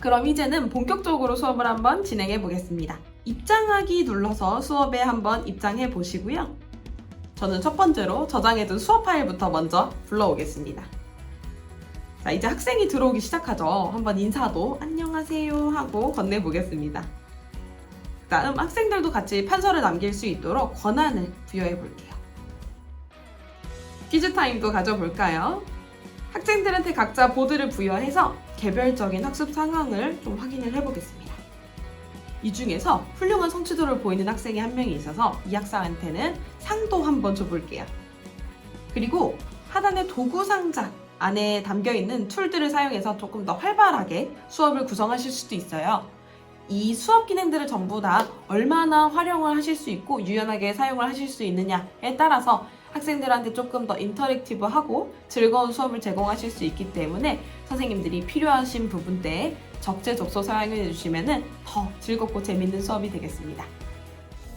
그럼 이제는 본격적으로 수업을 한번 진행해 보겠습니다. 입장하기 눌러서 수업에 한번 입장해 보시고요. 저는 첫 번째로 저장해둔 수업 파일부터 먼저 불러오겠습니다. 자, 이제 학생이 들어오기 시작하죠. 한번 인사도 안녕하세요 하고 건네보겠습니다. 다음 학생들도 같이 판서를 남길 수 있도록 권한을 부여해 볼게요. 퀴즈 타임도 가져볼까요? 학생들한테 각자 보드를 부여해서 개별적인 학습 상황을 좀 확인을 해보겠습니다. 이 중에서 훌륭한 성취도를 보이는 학생이 한 명이 있어서 이 학생한테는 상도 한번 줘볼게요. 그리고 하단의 도구 상자 안에 담겨 있는 툴들을 사용해서 조금 더 활발하게 수업을 구성하실 수도 있어요. 이 수업 기능들을 전부 다 얼마나 활용을 하실 수 있고 유연하게 사용을 하실 수 있느냐에 따라서 학생들한테 조금 더 인터랙티브하고 즐거운 수업을 제공하실 수 있기 때문에 선생님들이 필요하신 부분 때에 적재적소 사용해 주시면 더 즐겁고 재밌는 수업이 되겠습니다.